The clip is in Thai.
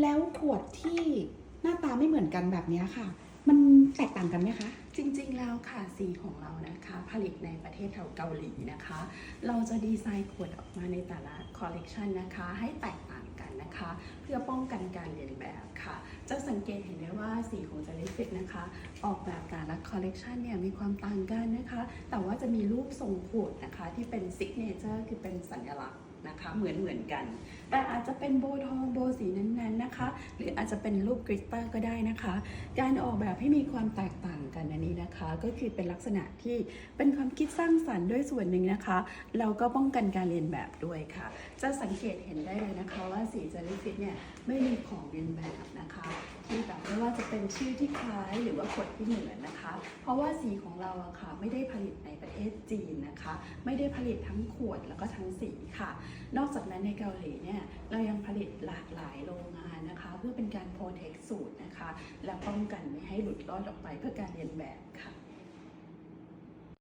แล้วขวดที่หน้าตาไม่เหมือนกันแบบนี้ค่ะ มันแตกต่างกันไหมคะ จริงๆแล้วค่ะสีของเรานะคะ ผลิตในประเทศแถวเกาหลีนะคะ เราจะดีไซน์ขวดออกมาในแต่ละคอลเลกชันนะคะ ให้แตกต่างกันนะคะ เพื่อป้องกันการเลียนแบบค่ะ จะสังเกตเห็นได้ ว่าสีของจลลี่ฟิตนะคะ ออกแบบแต่ละคอลเลกชันเนี่ยมีความต่างกันนะคะ แต่ว่าจะมีรูปทรงขวดนะคะที่เป็นซิกเนเจอร์คือเป็นสัญลักษณ์นะคะเหมือนเหมือนกัน แต่อาจจะเป็นโบทองโบสีนั้นๆนะคะ หรืออาจจะเป็นรูปกริตเตอร์ก็ได้นะคะ การออกแบบให้มีความแตกต่างกันอันนี้นะคะ ก็คือเป็นลักษณะที่เป็นความคิดสร้างสรรค์ด้วยส่วนหนึ่งนะคะเราก็ป้องกันการเรียนแบบด้วยค่ะ จะสังเกตเห็นได้เลยนะคะว่าสีจลลี่ฟิตเนี่ยไม่มีของเรียนแบบนะคะ ที่แบบไม่ว่าจะเป็นชื่อที่คล้ายหรือว่าขวดที่เหมือนนะคะ เพราะว่าสีของเราอะค่ะไม่ได้ผลิตในประเทศจีนนะคะ ไม่ได้ผลิตทั้งขวดแล้วก็ทั้งสีค่ะ นอกจากนั้นในเกาหลีเนี่ยเรายังผลิตหลากหลายโรงงานนะคะ เพื่อเป็นการโปรเทคสูตรนะคะ และป้องกันไม่ให้หลุดรอดออกไปเพื่อการเรียนแบบค่ะ